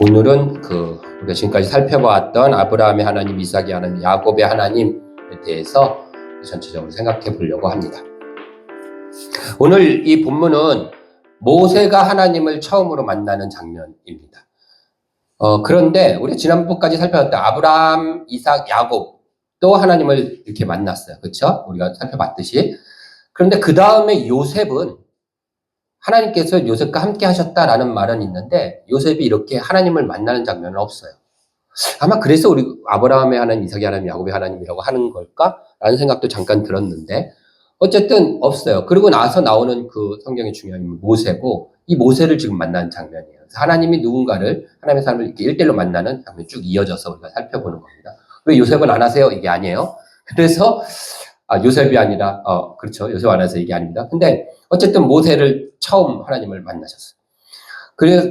오늘은 그 우리가 지금까지 살펴보았던 아브라함의 하나님, 이삭의 하나님, 야곱의 하나님에 대해서 전체적으로 생각해 보려고 합니다. 오늘 이 본문은 모세가 하나님을 처음으로 만나는 장면입니다. 어, 그런데 우리 지난번까지 살펴봤던 아브라함, 이삭, 야곱 또 하나님을 이렇게 만났어요. 그렇죠? 우리가 살펴봤듯이. 그런데 그 다음에 요셉은 하나님께서 요셉과 함께 하셨다라는 말은 있는데 요셉이 이렇게 하나님을 만나는 장면은 없어요. 아마 그래서 우리 아브라함의 하나님, 이삭의 하나님, 야곱의 하나님이라고 하는 걸까라는 생각도 잠깐 들었는데 어쨌든 없어요. 그리고 나서 나오는 그 성경의 중요한 인물 모세고 이 모세를 지금 만나는 장면이에요. 하나님이 누군가를 하나님의 사람을 이렇게 일대일로 만나는 장면이 쭉 이어져서 우리가 살펴보는 겁니다. 왜 요셉은 안 하세요? 이게 아니에요. 그래서 아, 요셉이 아니라 어 그렇죠. 요셉 안 해서 이게 아닙니다. 근데 어쨌든 모세를 처음 하나님을 만나셨어요. 그래서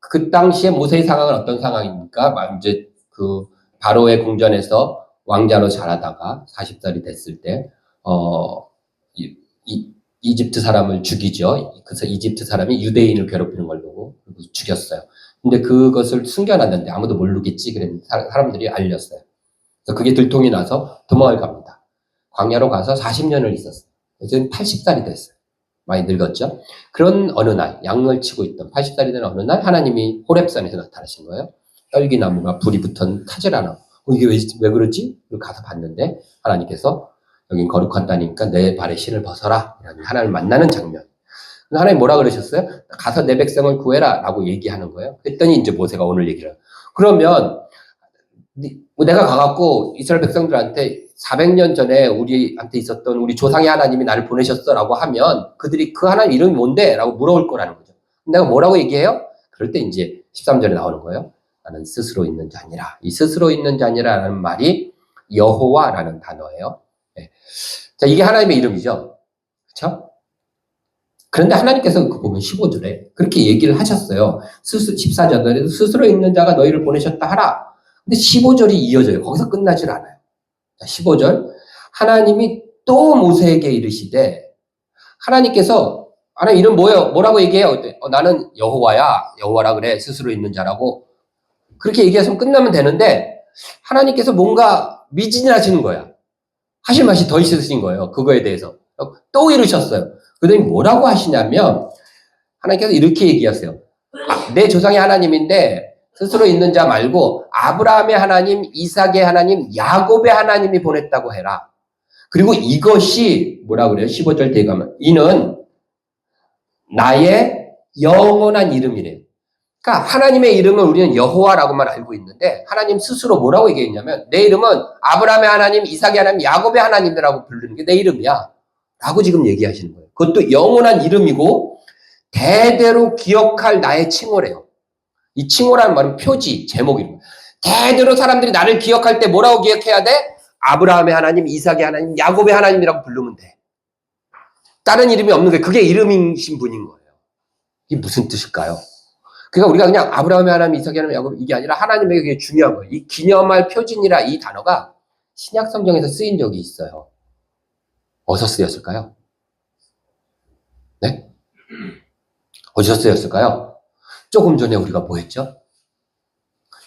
그 당시에 모세의 상황은 어떤 상황입니까? 이제 그 바로의 궁전에서 왕자로 자라다가 40살이 됐을 때, 어, 이, 이, 이집트 사람을 죽이죠. 그래서 이집트 사람이 유대인을 괴롭히는 걸 보고 죽였어요. 근데 그것을 숨겨놨는데 아무도 모르겠지. 그랬는데 사람들이 알렸어요. 그래서 그게 들통이 나서 도망을 갑니다. 광야로 가서 40년을 있었어요. 이제 80살이 됐어요. 많이 늙었죠? 그런 어느 날, 양을 치고 있던 80살이 된 어느 날 하나님이 호랩산에서 나타나신 거예요. 떨기나무가 불이 붙은 타제라나. 어, 이게 왜, 왜 그러지? 가서 봤는데 하나님께서 여긴 거룩한 땅이니까 내 발에 신을 벗어라. 하나님을 만나는 장면. 하나님 뭐라 그러셨어요? 가서 내 백성을 구해라. 라고 얘기하는 거예요. 그랬더니 이제 모세가 오늘 얘기를. 그러면 내가 가갖고 이스라엘 백성들한테 400년 전에 우리한테 있었던 우리 조상의 하나님이 나를 보내셨어 라고 하면 그들이 그 하나님 이름이 뭔데? 라고 물어볼 거라는 거죠. 내가 뭐라고 얘기해요? 그럴 때 이제 13절에 나오는 거예요. 나는 스스로 있는 자니라. 이 스스로 있는 자니라라는 말이 여호와라는 단어예요. 네. 자, 이게 하나님의 이름이죠. 그렇죠? 그런데 하나님께서 그 보면 15절에 그렇게 얘기를 하셨어요. 스스, 14절에 스스로 있는 자가 너희를 보내셨다 하라. 근데 15절이 이어져요. 거기서 끝나질 않아요. 15절. 하나님이 또 모세에게 이르시되 하나님께서 하나님 이름 뭐예요? 뭐라고 얘기해요? 어, 나는 여호와야. 여호와라 그래. 스스로 있는 자라고. 그렇게 얘기하시면 끝나면 되는데 하나님께서 뭔가 미진하시는 거야. 하실 말이 더 있으신 거예요. 그거에 대해서. 또 이르셨어요. 그더니 뭐라고 하시냐면 하나님께서 이렇게 얘기하세요. 아, 내 조상이 하나님인데 스스로 있는 자 말고 아브라함의 하나님, 이삭의 하나님, 야곱의 하나님이 보냈다고 해라. 그리고 이것이 뭐라 그래요? 15절 뒤에 가면 이는 나의 영원한 이름이래요. 그러니까 하나님의 이름을 우리는 여호와라고만 알고 있는데 하나님 스스로 뭐라고 얘기했냐면 내 이름은 아브라함의 하나님, 이삭의 하나님, 야곱의 하나님이라고 부르는 게 내 이름이야. 라고 지금 얘기하시는 거예요. 그것도 영원한 이름이고 대대로 기억할 나의 칭호래요. 이 칭호라는 말은 표지, 제목입니다. 대대로 사람들이 나를 기억할 때 뭐라고 기억해야 돼? 아브라함의 하나님, 이삭의 하나님, 야곱의 하나님이라고 부르면 돼. 다른 이름이 없는 게 그게 이름이신 분인 거예요. 이게 무슨 뜻일까요? 그러니까 우리가 그냥 아브라함의 하나님, 이삭의 하나님, 야곱 이게 아니라 하나님에게 그게 중요한 거예요. 이 기념할 표준이라 이 단어가 신약 성경에서 쓰인 적이 있어요. 어디서 쓰였을까요? 네? 어디서 쓰였을까요? 조금 전에 우리가 뭐 했죠?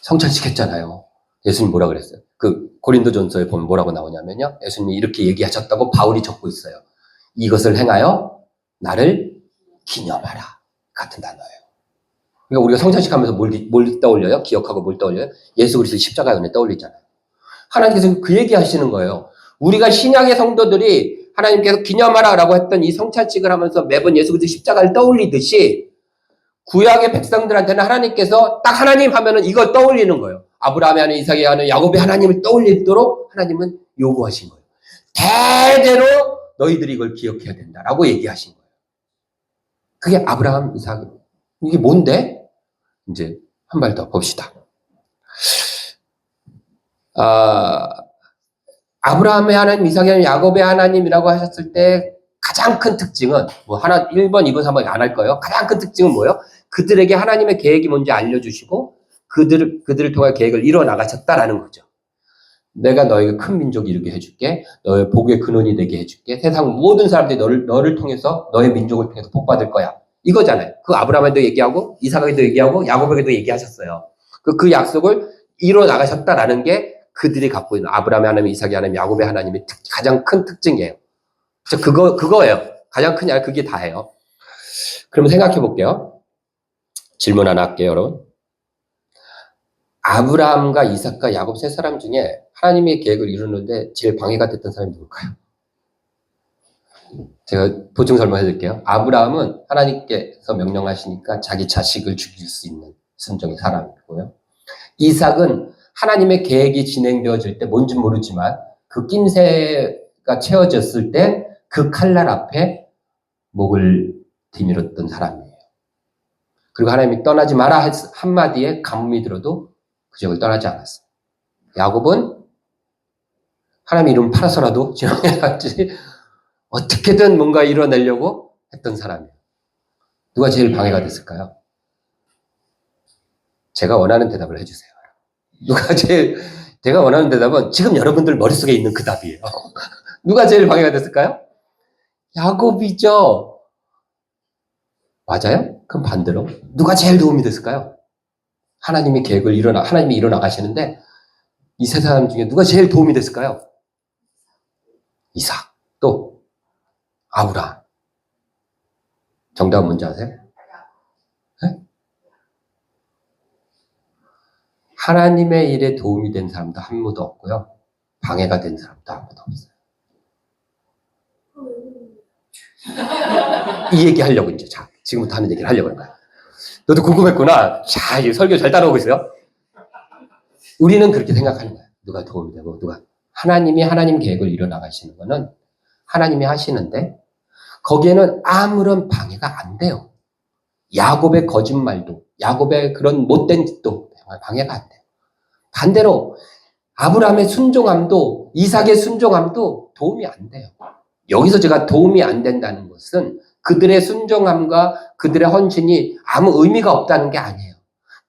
성찬식 했잖아요. 예수님 뭐라 그랬어요? 그 고린도전서에 보면 뭐라고 나오냐면요. 예수님이 이렇게 얘기하셨다고 바울이 적고 있어요. 이것을 행하여 나를 기념하라. 같은 단어예요. 그러니까 우리가 성찬식 하면서 뭘, 뭘 떠올려요? 기억하고 뭘 떠올려요? 예수 그리스도 십자가 은혜 떠올리잖아요. 하나님께서 그 얘기 하시는 거예요. 우리가 신약의 성도들이 하나님께서 기념하라라고 했던 이 성찬식을 하면서 매번 예수 그리스도 십자가를 떠올리듯이 구약의 백성들한테는 하나님께서 딱 하나님 하면은 이걸 떠올리는 거예요. 아브라함이 하는 이삭이 하는 야곱의 하나님을 떠올리도록 하나님은 요구하신 거예요. 대대로 너희들이 이걸 기억해야 된다라고 얘기하신 거예요. 그게 아브라함, 이삭 이게 뭔데? 이제 한 발 더 봅시다. 아, 아브라함의 하나님, 이삭의 하나님, 야곱의 하나님이라고 하셨을 때 가장 큰 특징은 뭐 하나 1번, 2번, 3번 안 할 거예요. 가장 큰 특징은 뭐예요? 그들에게 하나님의 계획이 뭔지 알려주시고 그들 그들을 통해 계획을 이뤄 나가셨다라는 거죠. 내가 너에게 큰 민족이 이루게 해줄게. 너의 복의 근원이 되게 해줄게. 세상 모든 사람들이 너를 너를 통해서 너의 민족을 통해서 복 받을 거야. 이거잖아요. 그 아브라함에도 얘기하고 이삭에도 얘기하고 야곱에게도 얘기하셨어요. 그, 그 약속을 이뤄 나가셨다라는 게 그들이 갖고 있는 아브라함의 하나님, 이삭의 하나님, 야곱의 하나님의 특- 가장 큰 특징이에요. 저 그거 그거예요. 가장 큰 야, 그게 다예요. 그러면 생각해 볼게요. 질문 하나 할게요, 여러분. 아브라함과 이삭과 야곱 세 사람 중에 하나님의 계획을 이루는데 제일 방해가 됐던 사람이 누굴까요? 제가 보충 설명해 드릴게요. 아브라함은 하나님께서 명령하시니까 자기 자식을 죽일 수 있는 순종의 사람이고요. 이삭은 하나님의 계획이 진행되어질 때 뭔지 모르지만 그 낌새가 채워졌을 때 그 칼날 앞에 목을 디밀었던 사람이에요. 그리고 하나님이 떠나지 마라 했- 한마디에 가뭄이 들어도 그 지역을 떠나지 않았어요. 야곱은 하나님 이름 팔아서라도 지나가지 어떻게든 뭔가 이뤄내려고 했던 사람이에요. 누가 제일 방해가 됐을까요? 제가 원하는 대답을 해주세요. 누가 제일, 제가 원하는 대답은 지금 여러분들 머릿속에 있는 그 답이에요. 누가 제일 방해가 됐을까요? 야곱이죠. 맞아요? 그럼 반대로 누가 제일 도움이 됐을까요? 하나님의 계획을 일어나 하나님이 일어나 가시는데 이 세 사람 중에 누가 제일 도움이 됐을까요? 이삭 또 아브라함. 정답은 뭔지 아세요? 네? 하나님의 일에 도움이 된 사람도 한 무도 없고요. 방해가 된 사람도 한 무도 없어요. 이 얘기 하려고 이제 자 지금부터 하는 얘기를 하려고 하는 거야. 너도 궁금했구나. 자, 이 설교 잘 따라오고 있어요. 우리는 그렇게 생각하는 거야. 누가 도움이 되고 누가 하나님이 하나님 계획을 이뤄 나가시는 거는 하나님이 하시는데 거기에는 아무런 방해가 안 돼요. 야곱의 거짓말도 야곱의 그런 못된 짓도 방해가 안 돼요. 반대로 아브라함의 순종함도 이삭의 순종함도 도움이 안 돼요. 여기서 제가 도움이 안 된다는 것은 그들의 순종함과 그들의 헌신이 아무 의미가 없다는 게 아니에요.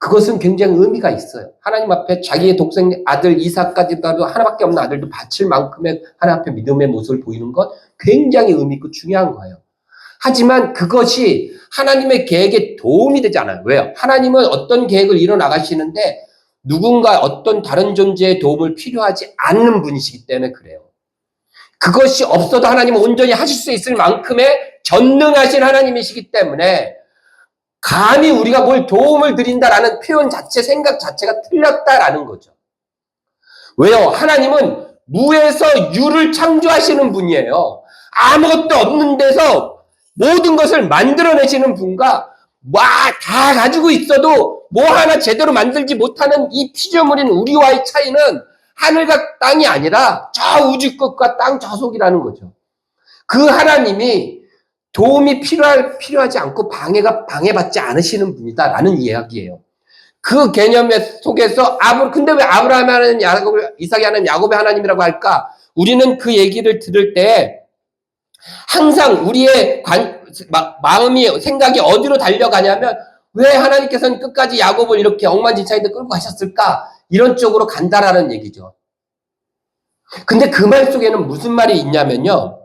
그것은 굉장히 의미가 있어요. 하나님 앞에 자기의 독생 아들 이삭까지도 하나밖에 없는 아들도 바칠 만큼의 하나님 앞에 믿음의 모습을 보이는 것 굉장히 의미 있고 중요한 거예요. 하지만 그것이 하나님의 계획에 도움이 되지 않아요. 왜요? 하나님은 어떤 계획을 이뤄 나가시는데 누군가 어떤 다른 존재의 도움을 필요하지 않는 분이시기 때문에 그래요. 그것이 없어도 하나님은 온전히 하실 수 있을 만큼의 전능하신 하나님이시기 때문에 감히 우리가 뭘 도움을 드린다라는 표현 자체, 생각 자체가 틀렸다라는 거죠. 왜요? 하나님은 무에서 유를 창조하시는 분이에요. 아무것도 없는 데서 모든 것을 만들어내시는 분과 막다 가지고 있어도 뭐 하나 제대로 만들지 못하는 이 피조물인 우리와의 차이는 하늘과 땅이 아니라 저 우주 끝과 땅 저속이라는 거죠. 그 하나님이 도움이 필요할, 필요하지 않고 방해가, 방해받지 않으시는 분이다라는 이야기예요. 그 개념 속에서 아브, 근데 왜 아브라함이 하나님, 야곱, 이삭이 하나님, 야곱의 하나님이라고 할까? 우리는 그 얘기를 들을 때 항상 우리의 관, 마, 마음이, 생각이 어디로 달려가냐면 왜 하나님께서는 끝까지 야곱을 이렇게 엉망진창인데 끌고 가셨을까? 이런 쪽으로 간다라는 얘기죠. 근데 그 말 속에는 무슨 말이 있냐면요.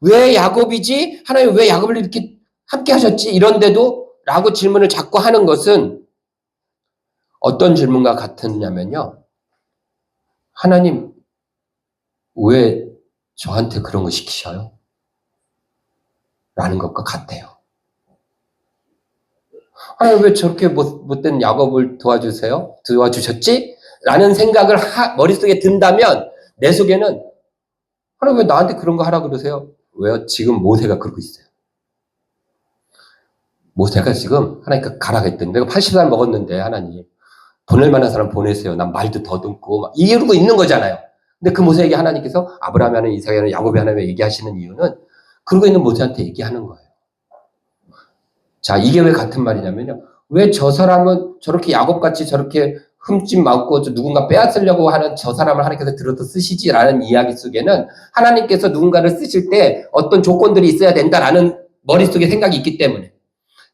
왜 야곱이지? 하나님 왜 야곱을 이렇게 함께 하셨지? 이런데도 라고 질문을 자꾸 하는 것은 어떤 질문과 같았냐면요. 하나님 왜 저한테 그런 거 시키셔요? 라는 것과 같아요. 하나님 왜 저렇게 못, 못된 야곱을 도와주세요? 도와주셨지? 라는 생각을 하- 머릿속에 든다면 내 속에는 하나님 왜 나한테 그런 거 하라 그러세요? 왜요? 지금 모세가 그러고 있어요. 모세가 지금 하나님께 가라 했더니 내가 80살 먹었는데 하나님 보낼 만한 사람 보내세요. 난 말도 더듬고 막 이러고 있는 거잖아요. 근데 그 모세에게 하나님께서 아브라함이 하는 이삭이 하는 야곱이 하는 얘기하시는 이유는 그러고 있는 모세한테 얘기하는 거예요. 자, 이게 왜 같은 말이냐면요. 왜 저 사람은 저렇게 야곱같이 저렇게 흠집 많고 저 누군가 빼앗으려고 하는 저 사람을 하나님께서 들어서 쓰시지라는 이야기 속에는 하나님께서 누군가를 쓰실 때 어떤 조건들이 있어야 된다라는 머릿속에 생각이 있기 때문에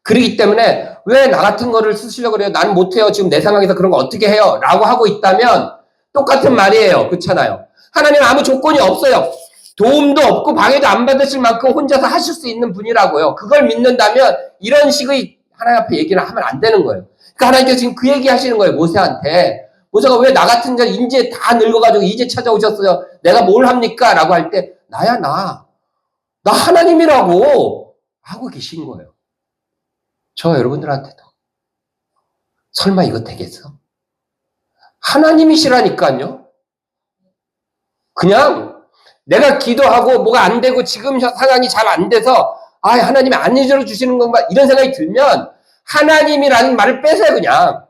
그러기 때문에 왜 나 같은 거를 쓰시려고 그래요? 난 못해요. 지금 내 상황에서 그런 거 어떻게 해요? 라고 하고 있다면 똑같은 말이에요. 그렇잖아요. 하나님은 아무 조건이 없어요. 도움도 없고 방해도 안 받으실 만큼 혼자서 하실 수 있는 분이라고요. 그걸 믿는다면 이런 식의 하나님 앞에 얘기를 하면 안 되는 거예요. 그러니까 하나님께서 지금 그 얘기 하시는 거예요. 모세한테. 모세가 왜 나 같은 자 이제 다 늙어가지고 이제 찾아오셨어요. 내가 뭘 합니까? 라고 할 때 나야 나. 나 하나님이라고 하고 계신 거예요. 저 여러분들한테도. 설마 이거 되겠어? 하나님이시라니까요. 그냥 내가 기도하고 뭐가 안 되고 지금 상황이 잘 안 돼서 아 하나님이 안 해줘 주시는 건가 이런 생각이 들면 하나님이라는 말을 빼세요 그냥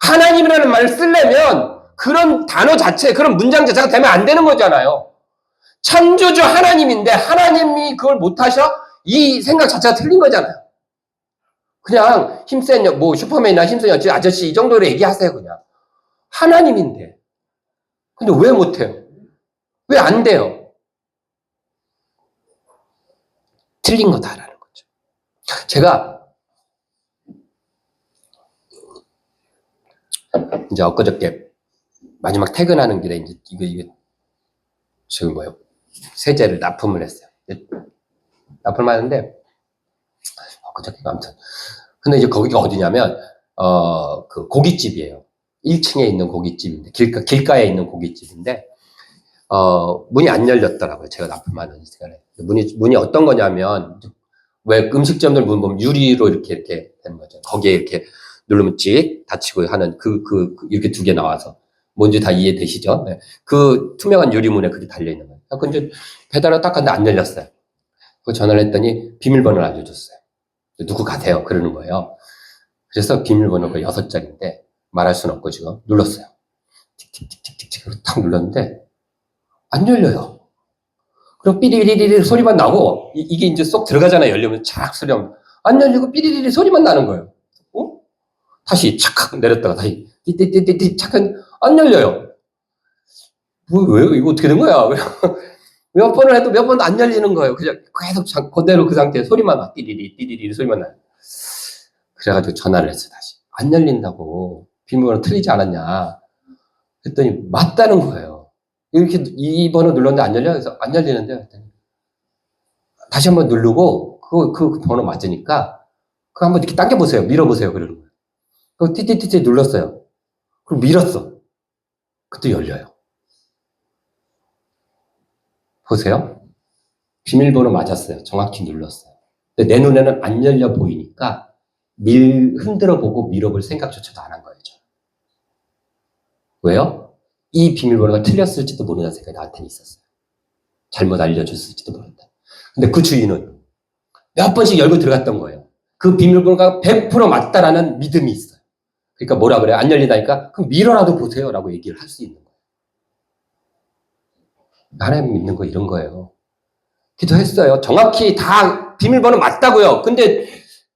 하나님이라는 말을 쓰려면 그런 단어 자체 그런 문장 자체가 되면 안 되는 거잖아요 창조주 하나님인데 하나님이 그걸 못하셔 이 생각 자체가 틀린 거잖아요 그냥 힘센 뭐 슈퍼맨이나 힘센 여치 아저씨 이 정도로 얘기하세요 그냥 하나님인데 근데 왜 못해요? 왜 안 돼요? 틀린 거다라는 거죠. 제가 이제 엊그저께 마지막 퇴근하는 길에 이제 이거 이거 지금 뭐요? 세제를 납품을 했어요. 납품을 하는데 엊그저께가 아무튼 근데 이제 거기가 어디냐면 어 그 고깃집이에요. 1층에 있는 고깃집인데 길가 길가에 있는 고깃집인데 어 문이 안 열렸더라고요. 제가 납품하는 시간에 문이 문이 어떤 거냐면 왜 음식점들 문 보면 유리로 이렇게 이렇게 되는 거죠. 거기에 이렇게 누르면 찍 닫히고 하는 그, 그, 그 이렇게 두 개 나와서 뭔지 다 이해되시죠? 네. 그 투명한 유리문에 그게 달려 있는 거예요. 그 이제 배달을 딱 갔는데 안 열렸어요. 그 전화를 했더니 비밀번호를 알려줬어요. 누구 가세요? 그러는 거예요. 그래서 비밀번호가 여섯 자리인데 말할 수는 없고 지금 눌렀어요. 틱틱틱틱틱 탁 눌렀는데 안 열려요. 그럼 삐리리리 소리만 나고 이, 게 이제 쏙 들어가잖아요. 열리면 착 소리 나면 안 열리고 삐리리리 소리만 나는 거예요. 어? 다시 착 내렸다가 다시 띠띠띠띠띠 착한 안 열려요. 뭐, 왜 이거 어떻게 된 거야? 몇 번을 해도 몇 번도 안 열리는 거예요. 그냥 계속 자, 그대로 그 상태에 소리만 나. 띠리리 띠리리 소리만 나요. 그래가지고 전화를 했어요. 다시 안 열린다고 비밀번호 틀리지 않았냐? 했더니 맞다는 거예요. 이렇게 이 번호 눌렀는데 안 열려? 그래서 안 열리는데 했더니 다시 한번 누르고 그, 그 번호 맞으니까 그 한번 이렇게 당겨보세요. 밀어보세요. 그러는 거예요. 그 띠띠띠띠 눌렀어요. 그럼 밀었어. 그때 열려요. 보세요. 비밀번호 맞았어요. 정확히 눌렀어요. 근데 내 눈에는 안 열려 보이니까 밀, 흔들어 보고 밀어볼 생각조차도 안 한 거예요. 저는. 왜요? 이 비밀번호가 틀렸을지도 모르는 생각이 나한테는 있었어요. 잘못 알려줬을지도 모른다. 근데 그 주인은 몇 번씩 열고 들어갔던 거예요. 그 비밀번호가 100% 맞다라는 믿음이 있어요. 그러니까 뭐라 그래요? 안 열린다니까? 그럼 밀어라도 보세요. 라고 얘기를 할 수 있는 거예요. 하나님 믿는 거 이런 거예요. 기도했어요. 정확히 다 비밀번호 맞다고요. 근데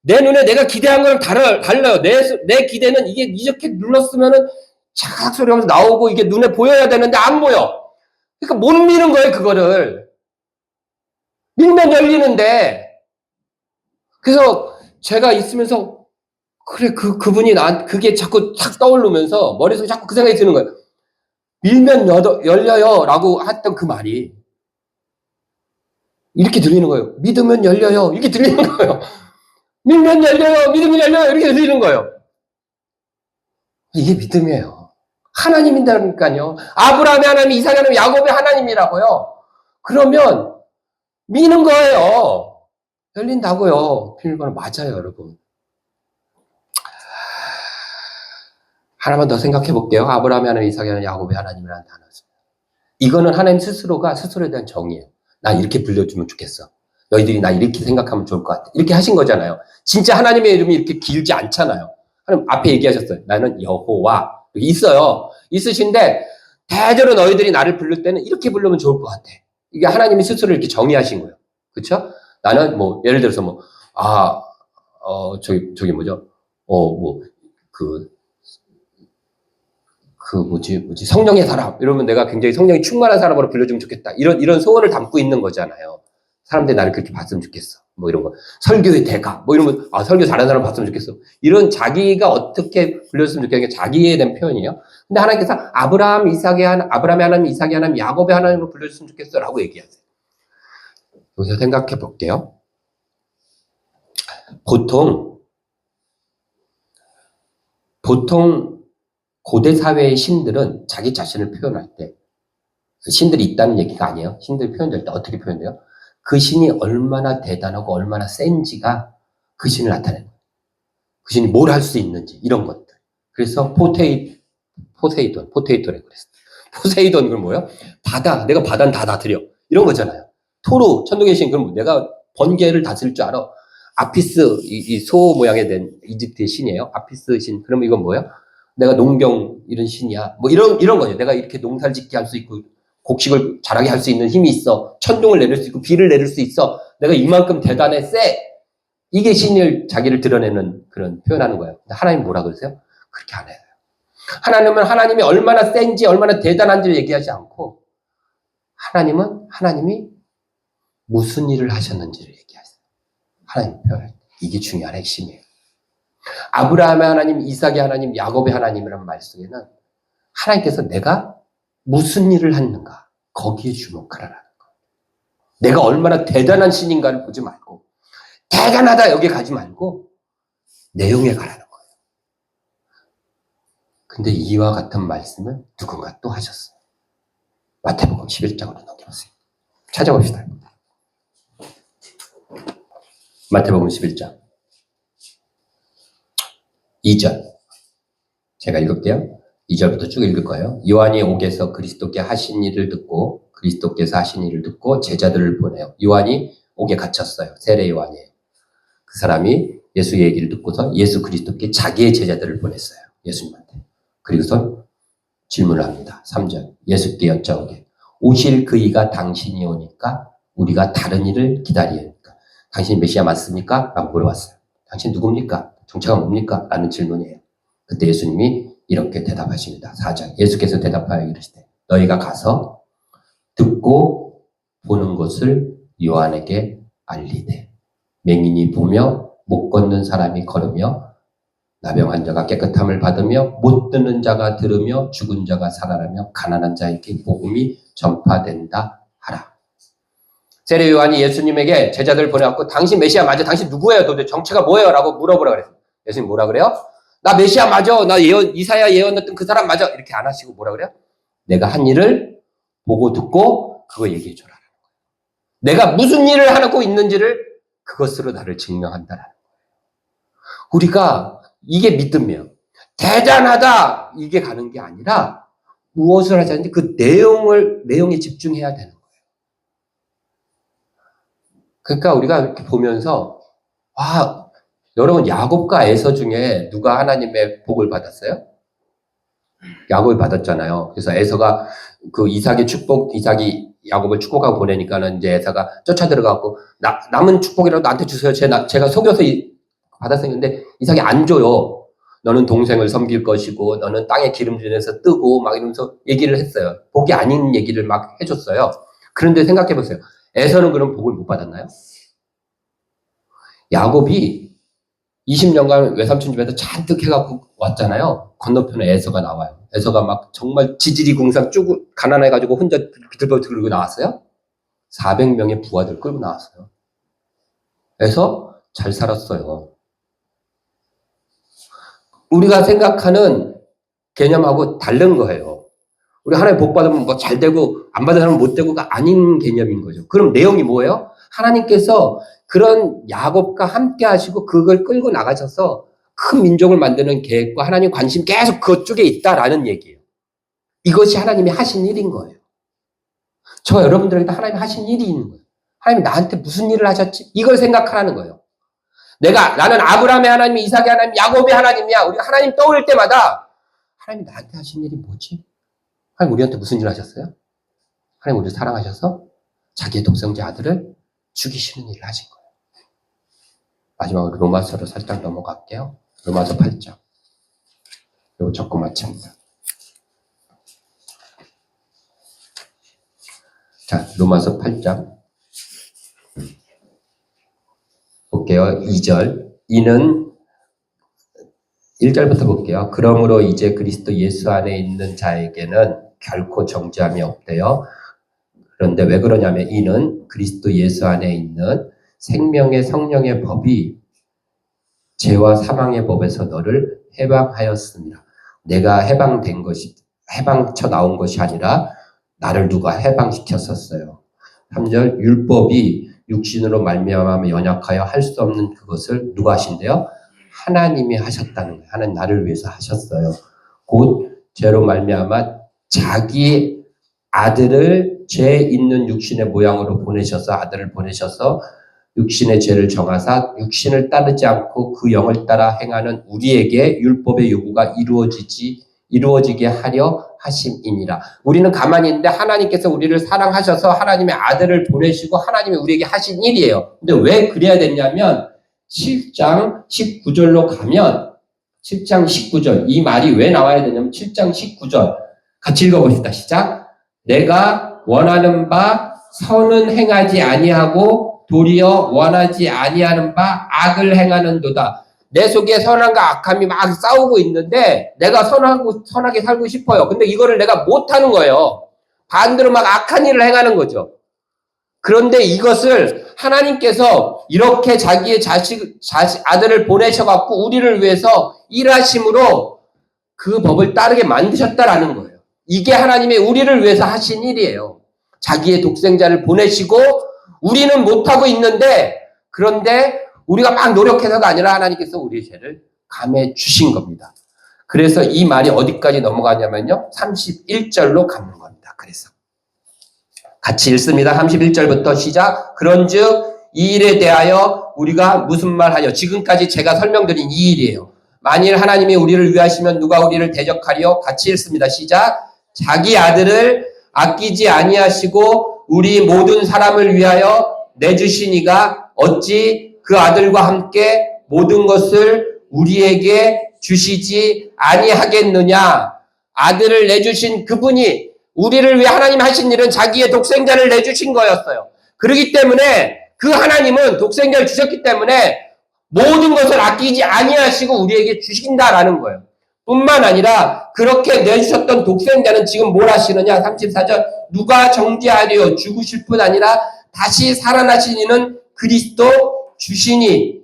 내 눈에 내가 기대한 거랑 달라, 달라요. 내, 내 기대는 이게 이렇게 눌렀으면은 차각 소리 하면서 나오고 이게 눈에 보여야 되는데 안 보여. 그러니까 못 미는 거예요, 그거를. 밀면 열리는데. 그래서 제가 있으면서 그래, 그, 그분이 나, 그게 자꾸 탁 떠오르면서 머릿속에 자꾸 그 생각이 드는 거예요. 밀면 여더, 열려요. 라고 했던 그 말이. 이렇게 들리는 거예요. 믿으면 열려요. 이렇게 들리는 거예요. 밀면 열려요. 믿으면 열려요. 이렇게 들리는 거예요. 이게 믿음이에요. 하나님인다니까요. 아브라함의 하나님, 이삭의 하나님, 야곱의 하나님이라고요. 그러면 미는 거예요. 열린다고요. 비밀번호 맞아요, 여러분. 하나만 더 생각해 볼게요. 아브라함의 하나님, 이삭의 하나님, 야곱의 하나님이라는 단어입니다. 이거는 하나님 스스로가 스스로에 대한 정의예요. 나 이렇게 불려주면 좋겠어. 너희들이 나 이렇게 생각하면 좋을 것 같아. 이렇게 하신 거잖아요. 진짜 하나님의 이름이 이렇게 길지 않잖아요. 하나님 앞에 얘기하셨어요. 나는 여호와. 있어요. 있으신데 대대로 너희들이 나를 부를 때는 이렇게 부르면 좋을 것 같아. 이게 하나님이 스스로 이렇게 정의하신 거예요. 그렇죠? 나는 뭐 예를 들어서 뭐 아, 어, 저기 저기 뭐죠? 어, 뭐그 그 뭐지 뭐지 성령의 사람 이러면 내가 굉장히 성령이 충만한 사람으로 불려주면 좋겠다 이런 이런 소원을 담고 있는 거잖아요. 사람들이 나를 그렇게 봤으면 좋겠어. 뭐 이런 거. 설교의 대가. 뭐 이런 거. 아, 설교 잘하는 사람 봤으면 좋겠어. 이런 자기가 어떻게 불렸으면 좋겠는 게 자기에 대한 표현이에요. 근데 하나님께서 아브라함, 이삭의 하나, 아브라함의 하나님, 이삭의 하나님, 야곱의 하나님으로 불렸으면 좋겠어. 라고 얘기하세요. 여기서 생각해 볼게요. 보통, 보통 고대 사회의 신들은 자기 자신을 표현할 때, 신들이 있다는 얘기가 아니에요. 신들이 표현될 때 어떻게 표현돼요? 그 신이 얼마나 대단하고 얼마나 센지가 그 신을 나타내는 거예요. 그 신이 뭘 할 수 있는지, 이런 것들. 그래서 포테이, 포세이돈, 포테이토래 그랬어. 포세이돈, 그건 뭐예요? 바다, 내가 바다는 다 다스려. 이런 거잖아요. 토르, 천둥의 신, 그럼 내가 번개를 다스릴 줄 알아. 아피스, 이소 모양의 된 이집트의 신이에요. 아피스 신. 그러면 이건 뭐예요? 내가 농경 이런 신이야. 뭐 이런, 이런 거죠. 내가 이렇게 농사를 짓게 할 수 있고, 곡식을 자라게 할 수 있는 힘이 있어. 천둥을 내릴 수 있고, 비를 내릴 수 있어. 내가 이만큼 대단해, 쎄. 이게 신을, 자기를 드러내는 그런 표현하는 거예요. 근데 하나님 뭐라 그러세요? 그렇게 안 해요. 하나님은 하나님이 얼마나 센지, 얼마나 대단한지를 얘기하지 않고, 하나님은 하나님이 무슨 일을 하셨는지를 얘기하세요. 하나님 표현할 때. 이게 중요한 핵심이에요. 아브라함의 하나님, 이삭의 하나님, 야곱의 하나님이라는 말 속에는 하나님께서 내가 무슨 일을 했는가 거기에 주목하라는 거예요. 내가 얼마나 대단한 신인가를 보지 말고 대단하다 여기 가지 말고 내용에 가라는 거예요. 근데 이와 같은 말씀을 누군가 또 하셨어요. 마태복음 11장으로 넘겨보세요. 찾아봅시다. 마태복음 11장 2절 제가 읽을게요. 2절부터 쭉 읽을 거예요. 요한이 옥에서 그리스도께 하신 일을 듣고 그리스도께서 하신 일을 듣고 제자들을 보내요. 요한이 옥에 갇혔어요. 세례 요한이에요. 그 사람이 예수 얘기를 듣고서 예수 그리스도께 자기의 제자들을 보냈어요. 예수님한테. 그리고서 질문을 합니다. 3절. 예수께 여쭤오게. 오실 그이가 당신이 오니까 우리가 다른 일을 기다리니까. 당신이 메시아 맞습니까? 라고 물어봤어요. 당신 누굽니까? 정체가 뭡니까? 라는 질문이에요. 그때 예수님이 이렇게 대답하십니다. 4장. 예수께서 대답하여 이르시되 너희가 가서 듣고 보는 것을 요한에게 알리되 맹인이 보며 못 걷는 사람이 걸으며 나병 환자가 깨끗함을 받으며 못 듣는 자가 들으며 죽은 자가 살아나며 가난한 자에게 복음이 전파된다 하라. 세례 요한이 예수님에게 제자들 보내갖고 당신 메시아 맞아? 당신 누구예요? 도대체 정체가 뭐예요? 라고 물어보라 그랬어요. 예수님 뭐라 그래요? 나 메시아 맞아. 나 예언, 이사야 예언했던 그 사람 맞아. 이렇게 안 하시고 뭐라 그래요? 내가 한 일을 보고 듣고 그거 얘기해 줘라. 내가 무슨 일을 하고 있는지를 그것으로 나를 증명한다라는 거예요. 우리가 이게 믿음이에요. 대단하다! 이게 가는 게 아니라 무엇을 하자는지 그 내용을, 내용에 집중해야 되는 거예요. 그러니까 우리가 이렇게 보면서, 아, 여러분 야곱과 에서 중에 누가 하나님의 복을 받았어요? 야곱이 받았잖아요. 그래서 에서가 그 이삭의 축복, 이삭이 야곱을 축복하고 보내니까는 이제 에서가 쫓아 들어가고 나, 남은 축복이라도 나한테 주세요. 제, 나, 제가 속여서 이, 받았었는데 이삭이 안 줘요. 너는 동생을 섬길 것이고 너는 땅에 기름진에서 뜨고 막 이러면서 얘기를 했어요. 복이 아닌 얘기를 막 해줬어요. 그런데 생각해 보세요. 에서는 그럼 복을 못 받았나요? 야곱이 20년간 외삼촌 집에서 잔뜩 해갖고 왔잖아요. 건너편에 에서가 나와요. 에서가 막 정말 지질이 궁상 쭉 가난해가지고 혼자 비틀비틀 들고 나왔어요. 400명의 부하들 끌고 나왔어요. 에서 잘 살았어요. 우리가 생각하는 개념하고 다른 거예요. 우리 하나님 복 받으면 뭐 잘 되고 안 받은 사람은 못 되고가 아닌 개념인 거죠. 그럼 내용이 뭐예요? 하나님께서 그런 야곱과 함께 하시고 그걸 끌고 나가셔서 큰 민족을 만드는 계획과 하나님 관심 계속 그쪽에 있다라는 얘기예요. 이것이 하나님이 하신 일인 거예요. 저 여러분들에게도 하나님이 하신 일이 있는 거예요. 하나님이 나한테 무슨 일을 하셨지? 이걸 생각하라는 거예요. 내가 나는 아브라함의 하나님, 이삭의 하나님, 야곱의 하나님이야. 우리가 하나님 떠올 때마다 하나님 나한테 하신 일이 뭐지? 하나님 우리한테 무슨 일 하셨어요? 하나님 우리를 사랑하셔서 자기의 독생자 아들을 죽이시는 일을 하신 거예요. 마지막으로 로마서로 살짝 넘어갈게요. 로마서 8장. 그리고 적고 마칩니다. 자, 로마서 8장. 볼게요. 2절. 이는 1절부터 볼게요. 그러므로 이제 그리스도 예수 안에 있는 자에게는 결코 정죄함이 없대요. 그런데 왜 그러냐면 이는 그리스도 예수 안에 있는 생명의 성령의 법이 죄와 사망의 법에서 너를 해방하였습니다. 내가 해방된 것이 해방쳐 나온 것이 아니라 나를 누가 해방시켰었어요. 3절 율법이 육신으로 말미암아 연약하여 할 수 없는 그것을 누가 하신대요? 하나님이 하셨다는 거예요. 하나님 나를 위해서 하셨어요. 곧 죄로 말미암아 자기 아들을 죄 있는 육신의 모양으로 보내셔서 아들을 보내셔서 육신의 죄를 정하사 육신을 따르지 않고 그 영을 따라 행하는 우리에게 율법의 요구가 이루어지지 이루어지게 하려 하심이니라. 우리는 가만히 있는데 하나님께서 우리를 사랑하셔서 하나님의 아들을 보내시고 하나님이 우리에게 하신 일이에요. 근데 왜 그래야 됐냐면 7장 19절로 가면 7장 19절 이 말이 왜 나와야 되냐면 7장 19절 같이 읽어봅시다. 시작. 내가 원하는 바 선은 행하지 아니하고 도리어 원하지 아니하는 바 악을 행하는도다. 내 속에 선함과 악함이 막 싸우고 있는데 내가 선하고 선하게 살고 싶어요. 근데 이거를 내가 못 하는 거예요. 반대로 막 악한 일을 행하는 거죠. 그런데 이것을 하나님께서 이렇게 자기의 자식, 자식 아들을 보내셔 갖고 우리를 위해서 일하심으로 그 법을 따르게 만드셨다라는 거예요. 이게 하나님의 우리를 위해서 하신 일이에요. 자기의 독생자를 보내시고 우리는 못하고 있는데 그런데 우리가 막 노력해서가 아니라 하나님께서 우리의 죄를 감해 주신 겁니다. 그래서 이 말이 어디까지 넘어가냐면요. 31절로 가는 겁니다. 그래서 같이 읽습니다. 31절부터 시작. 그런즉 이 일에 대하여 우리가 무슨 말 하여 지금까지 제가 설명드린 이 일이에요. 만일 하나님이 우리를 위하시면 누가 우리를 대적하리요? 같이 읽습니다. 시작. 자기 아들을 아끼지 아니하시고 우리 모든 사람을 위하여 내주시니가 어찌 그 아들과 함께 모든 것을 우리에게 주시지 아니하겠느냐? 아들을 내주신 그분이 우리를 위해 하나님 하신 일은 자기의 독생자를 내주신 거였어요. 그렇기 때문에 그 하나님은 독생자를 주셨기 때문에 모든 것을 아끼지 아니하시고 우리에게 주신다라는 거예요. 뿐만 아니라 그렇게 내주셨던 독생자는 지금 뭘 하시느냐? 34절 누가 정죄하려 죽으실 뿐 아니라 다시 살아나신 이는 그리스도 주시니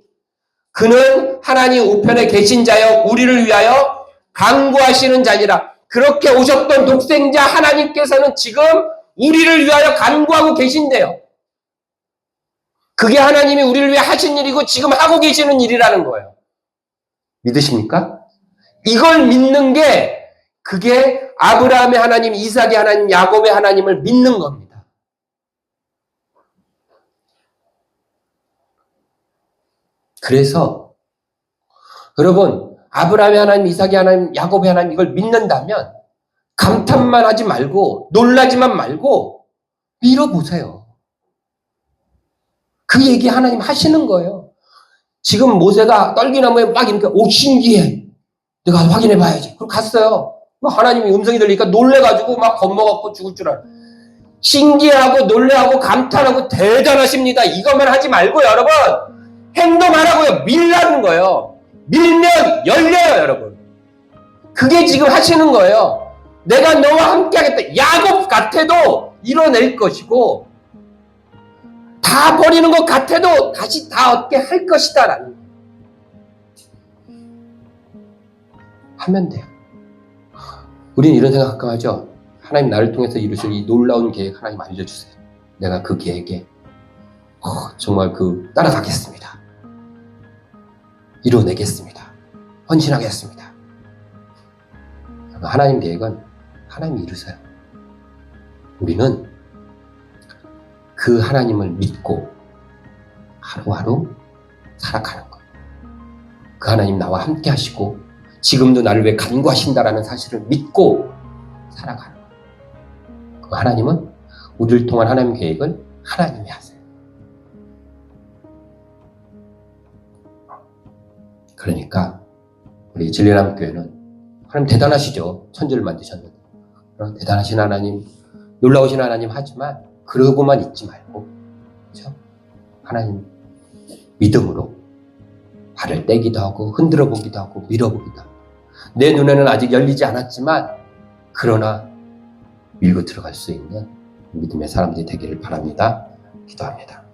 그는 하나님 우편에 계신 자여 우리를 위하여 강구하시는 자니라. 그렇게 오셨던 독생자 하나님께서는 지금 우리를 위하여 간구하고 계신대요. 그게 하나님이 우리를 위해 하신 일이고 지금 하고 계시는 일이라는 거예요. 믿으십니까? 이걸 믿는 게 그게 아브라함의 하나님, 이삭의 하나님, 야곱의 하나님을 믿는 겁니다. 그래서 여러분 아브라함의 하나님, 이삭의 하나님, 야곱의 하나님 이걸 믿는다면 감탄만 하지 말고 놀라지만 말고 밀어보세요. 그 얘기 하나님 하시는 거예요. 지금 모세가 떨기나무에 막 이렇게 오 신기해. 내가 확인해 봐야지. 그리고 갔어요. 하나님이 음성이 들리니까 놀래가지고 막 겁먹었고 죽을 줄 알아. 신기하고 놀래하고 감탄하고 대단하십니다. 이것만 하지 말고 여러분 행동하라고요. 밀라는 거예요. 밀면 열려요, 여러분. 그게 지금 하시는 거예요. 내가 너와 함께 하겠다. 야곱 같아도 이뤄낼 것이고 다 버리는 것 같아도 다시 다 얻게 할 것이다라는 하면 돼요. 우리는 이런 생각 가끔 하죠. 하나님 나를 통해서 이루실 이 놀라운 계획 하나님 알려주세요. 내가 그 계획에 어, 정말 그 따라가겠습니다. 이뤄내겠습니다. 헌신하겠습니다. 하나님 계획은 하나님이 이루세요. 우리는 그 하나님을 믿고 하루하루 살아가는 거예요. 그 하나님 나와 함께 하시고 지금도 나를 왜 간구하신다라는 사실을 믿고 살아가는 거예요. 그 하나님은 우리를 통한 하나님 계획을 하나님이 하세요. 그러니까 우리 진리남 교회는 하나님 대단하시죠. 천지를 만드셨는데 대단하신 하나님, 놀라우신 하나님 하지만 그러고만 있지 말고 그렇죠? 하나님 믿음으로 발을 떼기도 하고 흔들어 보기도 하고 밀어 보기도 하고 내 눈에는 아직 열리지 않았지만 그러나 밀고 들어갈 수 있는 믿음의 사람들이 되기를 바랍니다. 기도합니다.